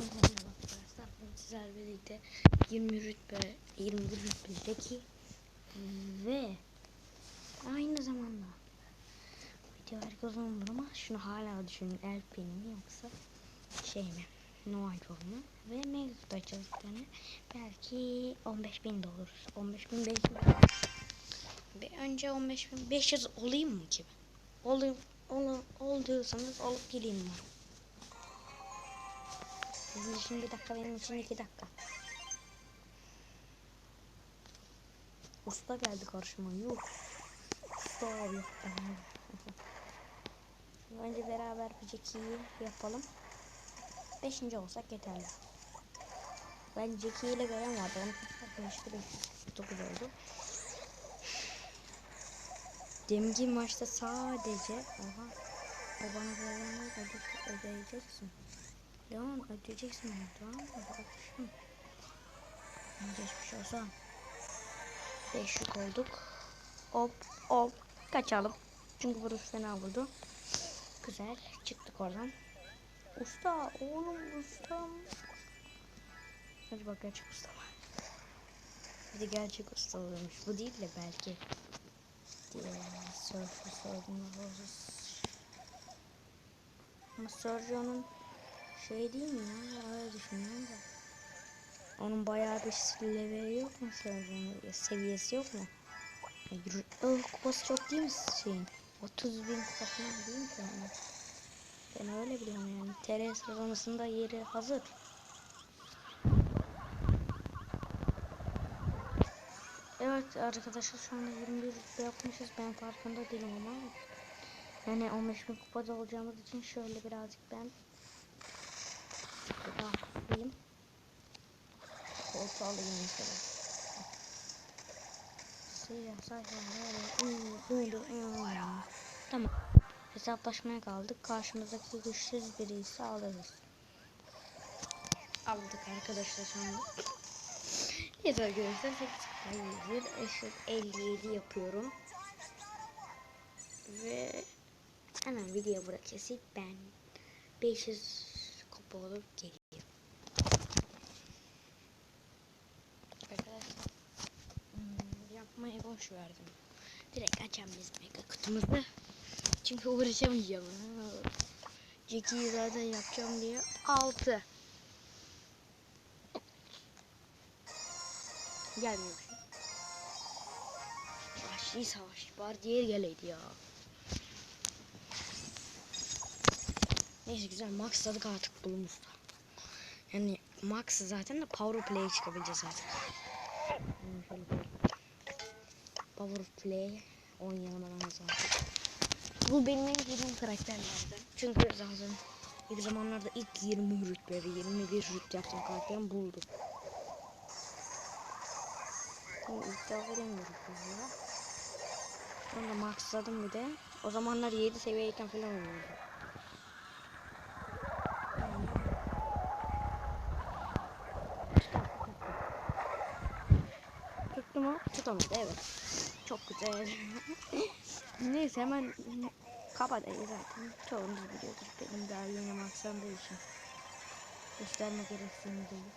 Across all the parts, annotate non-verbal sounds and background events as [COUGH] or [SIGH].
Merhaba arkadaşlar. Bugün sizlerle birlikte 20 rütbe, 21 rütbedeki ve aynı zamanda video uzun olur ama şunu hala düşünün Elf Penny mi yoksa şey mi? Noel mu? Ve ne tutacağız bir tane? Belki 15 bin de olur. 15 bin belki bir önce 15 bin 500 olayım mı ki? Olayım, ol, ol diyorsanız olup geleyim mi? Sizin için bir dakika benim için iki dakika. Usta geldi karşıma. Yuh. Usta abi. [LAUGHS] Önce beraber bir Jackie'yi yapalım. Beşinci olsak yeterli. Ben Jackie ile gören vardı. Onu arkadaşlar 509 oldu. Deminki maçta sadece Oha. O bana öde ödeyeceksin. Leon ödeyeceksin onu tamam mı? Bakışım. Geçmiş olsa. 5 yük olduk. Hop hop kaçalım. Çünkü burası fena vurdu. Güzel çıktık oradan. Usta oğlum ustam. Hadi bak gerçek usta var. Bir de gerçek usta olmuş. Bu değil de belki. Diye Surfer sordum. Ama Sergio'nun şey değil mi ya? Öyle düşünüyorum da. Onun bayağı bir level yok mu? Seviyesi yok mu? Ya, yürü- kupası çok değil mi şeyin? 30 bin kupa falan değil mi ki? Ben öyle biliyorum yani. TR sıralamasında yeri hazır. Evet arkadaşlar şu anda 21 rütbe yapmışız. Ben farkında değilim ama. Yani 15 bin kupada olacağımız için şöyle birazcık ben rahatlayayım. Koltuğu alayım mesela. Siyah sayfalar Tamam. Hesaplaşmaya kaldık. Karşımızdaki güçsüz biri ise alırız. Aldık arkadaşlar anda. Neyse arkadaşlar 8 hayır eşit 57 yapıyorum. Ve hemen video bırakıp ben 500 kupa olup geliyorum. Arkadaşlar hmm, yapmayı boş verdim. Direkt açalım biz mega kutumuzu. Çünkü uğraşamayacağım. Jackie'yi zaten yapacağım diye 6. Gelmiyor. Vahşi savaş var diğer geleydi ya. Neyse güzel maxladık artık bulumuzda. Yani max zaten de power play çıkabileceğiz zaten. Hmm, şöyle koyayım. Power play oynayalım hemen. Bu benim en girdiğim karakterlerden. Çünkü zaten ilk zamanlarda ilk 20 rütbe ve 21 rütbe yaptığım karakterim buldu. Şimdi ilk veremiyorum ya. Sonra maxladım bir de. O zamanlar 7 seviyeyken falan oynuyordum. Tuttu mu? Tutamadı evet. Çok güzel. [LAUGHS] Neyse hemen kapatayım zaten. Çoğunuz biliyordur benim daha yeni maxlandığı için. Gösterme gerektiğini değil.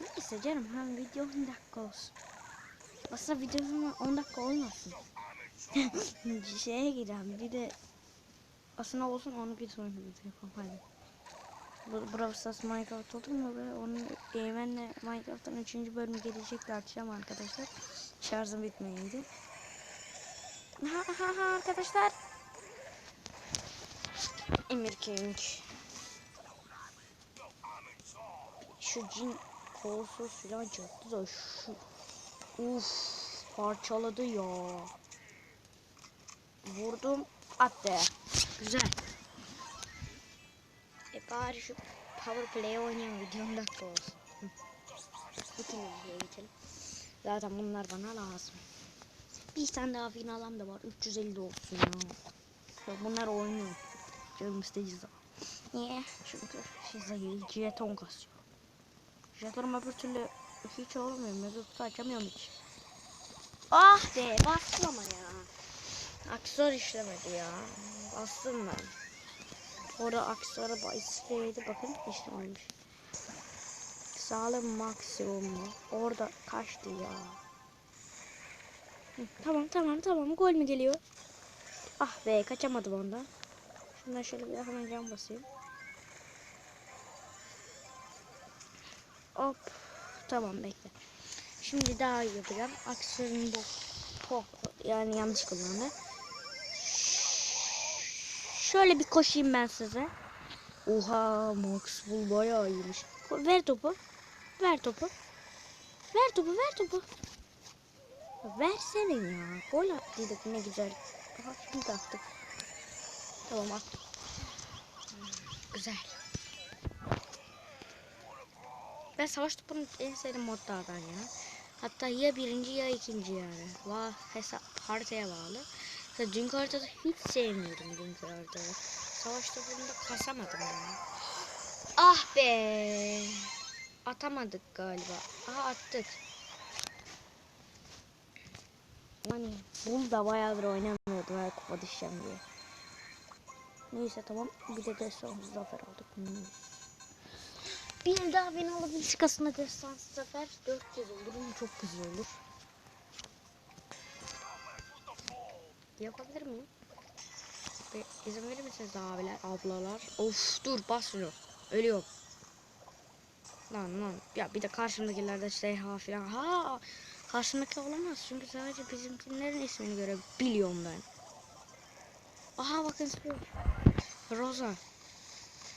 Neyse canım hem video 10 dakika olsun. Aslında videonun 10 dakika olmasın. [LAUGHS] Şeye gidelim bir de aslında olsun onu bir sonraki video yapalım. Bu Minecraft olur mu ve onun Eymen'le Minecraft'ın 3. bölümü gelecek akşam arkadaşlar. Şarjım bitmeyince. Ha ha ha arkadaşlar. Emir King. Şu cin kolsuz silah çaktı da şu Uf parçaladı ya. Vurdum attı. Güzel. Bari şu power play oynayalım videom dakika olsun. İkinci videoya geçelim. Zaten bunlar bana lazım. Bir tane daha finalam da var. 350 olsun ya. Ya Bunlar oynuyor. Canım isteyeceğiz Niye? Çünkü şey zayıf jeton kasıyor. Jetonum öbür türlü hiç olmuyor. Mevzutu açamıyorum hiç. Ah be bastım ama ya. Aksor işlemedi ya. Bastım ben. Orada aksora isteydi bakın işlememiş. Sağlığım maksimum. Orada kaçtı ya. Hı, tamam tamam tamam gol mü geliyor? Ah be kaçamadım ondan. Şundan şöyle bir hemen can basayım. Hop. Tamam bekle. Şimdi daha iyi yapacağım. Aksiyonun bu pop yani yanlış kullandı. Şöyle bir koşayım ben size. Oha Max bu bayağı iyiymiş. Ver topu. Ver topu. Ver topu ver topu. Versene ya. Gol attıydık ne güzel. Aha şimdi attık. Tamam attık. Güzel. Ben savaş topunun en sevdiğim modlardan ya. Hatta ya birinci ya ikinci yani. Va hesap haritaya bağlı. Mesela dünkü haritada hiç sevmiyordum dünkü haritada. Savaş topunda kasamadım yani. Ah be. Atamadık galiba. Aha attık. Hani bunu da bayağıdır oynamıyordum her kupa düşeceğim diye. Neyse tamam. Bir de destansı zafer aldık. Hmm. Bir daha beni alabilir aslında destansı zafer 400 olur mu çok güzel olur. Yapabilir miyim? Bir izin verir misiniz abiler, ablalar? Of dur basmıyor. Ölüyorum. Lan lan. Ya bir de karşımdakilerde Seyha falan. Ha karşımdaki olamaz. Çünkü sadece bizimkilerin ismini görebiliyorum ben. Aha bakın şu. Rosa.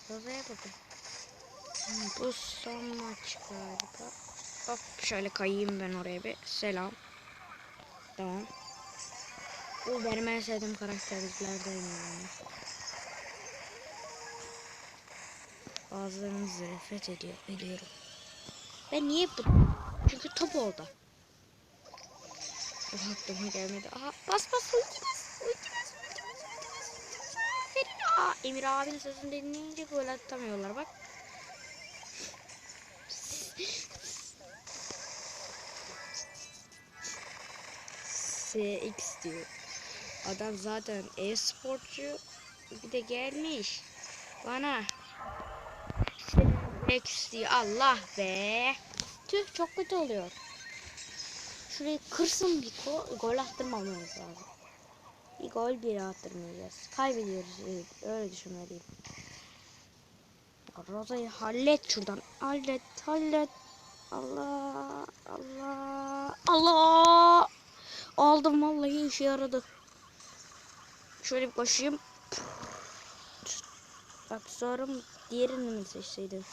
Rosa'ya bakın. Hmm, Bu son maç galiba. Hop şöyle kayayım ben oraya bir. Selam. Tamam. Bu benim en sevdiğim karakterlerden yani. Bazılarınız nefret ediyor, ediyorum. Ben niye bu? Çünkü top oldu. Oha aklıma gelmedi. Aha bas bas ulti bas. Ulti bas, ulti bas, ulti bas, ulti bas. Aferin. Aa, Emir abinin sözünü dinleyince gol atamıyorlar bak. [LAUGHS] SX diyor. Adam zaten e-sporcu bir de gelmiş. Bana diyor. Allah be. Tüh çok kötü oluyor. Şurayı kırsın bir gol, gol attırmamamız lazım. Bir gol bir attırmayacağız. Kaybediyoruz. Evet, öyle düşünmeliyim. Roza'yı hallet şuradan. Hallet, hallet. Allah, Allah, Allah. Aldım vallahi işe yaradı. Şöyle bir koşayım. Bak sonra diğerini mi seçseydim?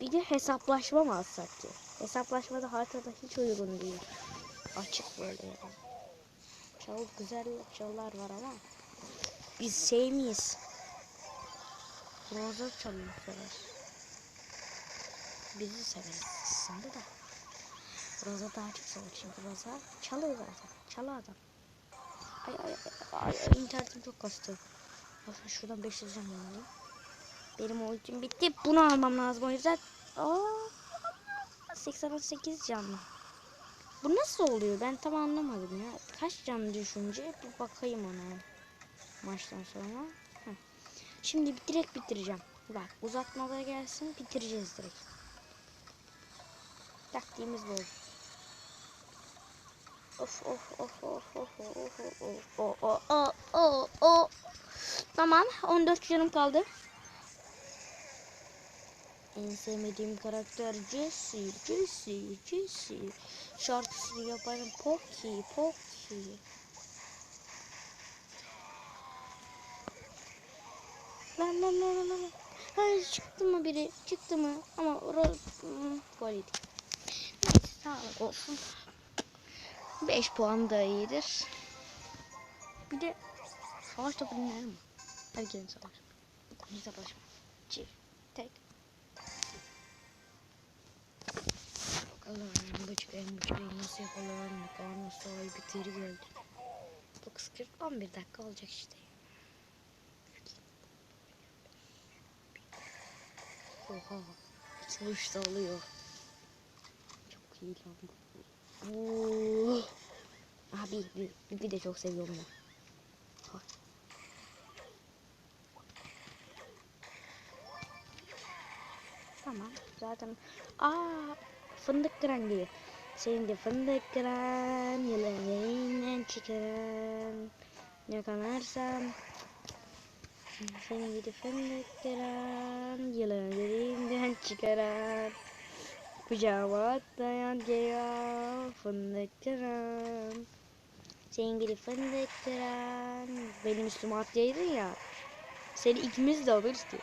Bir de hesaplaşma mı alsak ki? Hesaplaşmada haritada hiç uygun değil. Açık böyle ya. Çok güzel çallar var ama biz sevmeyiz. Roza çalıyor sever. Bizi severiz aslında da. Roza daha çok sever çünkü çalıyor zaten. Çalı adam. Ay ay ay, ay internetim çok kastı. Bakın şuradan 500 can alayım. Benim ultim bitti. Bunu almam lazım o yüzden. Aa, 88 canlı. Bu nasıl oluyor? Ben tam anlamadım ya. Kaç can düşünce bir bakayım ona. Maçtan sonra. Heh. Şimdi direkt bitireceğim. Bak uzatmalara gelsin bitireceğiz direkt. Taktiğimiz bu. Tamam 14 canım kaldı. En sevmediğim karakter Jesse, Jesse, Jesse. Şarkısını yaparım Pocky, Pocky. Lan lan lan lan. Hayır çıktı mı biri? Çıktı mı? Ama hmm, gol yedik. Neyse sağlık olsun. 5 puan da iyidir. Bir de savaş topu dinler mi? Hadi gelin savaş. Bir savaşma. Çift. Tek. Bakalım bu çıkayım bu çıkayım nasıl yapalım. Kaan sahibi geri geldi. 9.40 11 dakika olacak işte. Oha. Sonuçta alıyor. Çok iyi lan bu. Uuu. Abi bir, bir de çok seviyorum ben. Tamam zaten. Aa fındık krengi. Senin de fındık kren yeleğinden çıkaran yakalarsan senin de fındık kren yeleğinden çıkaran kucağıma atlayan geliyor fındık kıran senin benim üstüme atlayaydın ya seni ikimiz de alırız ki.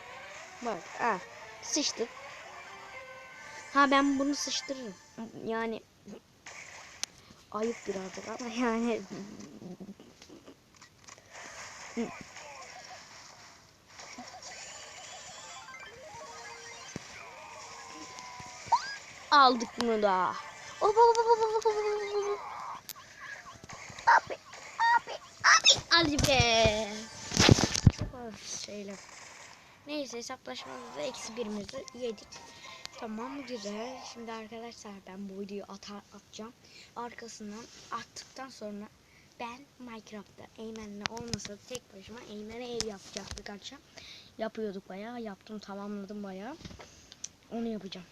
Bak ah sıçtık. Ha ben bunu sıçtırırım. Yani ayıp birazcık ama yani aldık bunu da. Hop, hop, hop, hop, hop, hop. Abi, abi, abi. Hadi be. Çok az şeyler. Neyse hesaplaşmada da eksi birimizi yedik. Tamam güzel. Şimdi arkadaşlar ben bu videoyu atar, atacağım. Arkasından attıktan sonra ben Minecraft'ta Eymen'le olmasa tek başıma Eymen'e ev yapacaktık akşam. Yapıyorduk bayağı. Yaptım tamamladım bayağı. Onu yapacağım.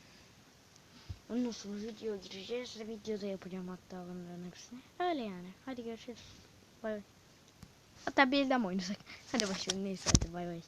Ondan sonra video gireceğiz. Videoda yapacağım hatta bunların hepsini. Öyle yani. Hadi görüşürüz. Bay bay. Hatta bir elden oynasak? Hadi başlayalım. Neyse hadi bay bay.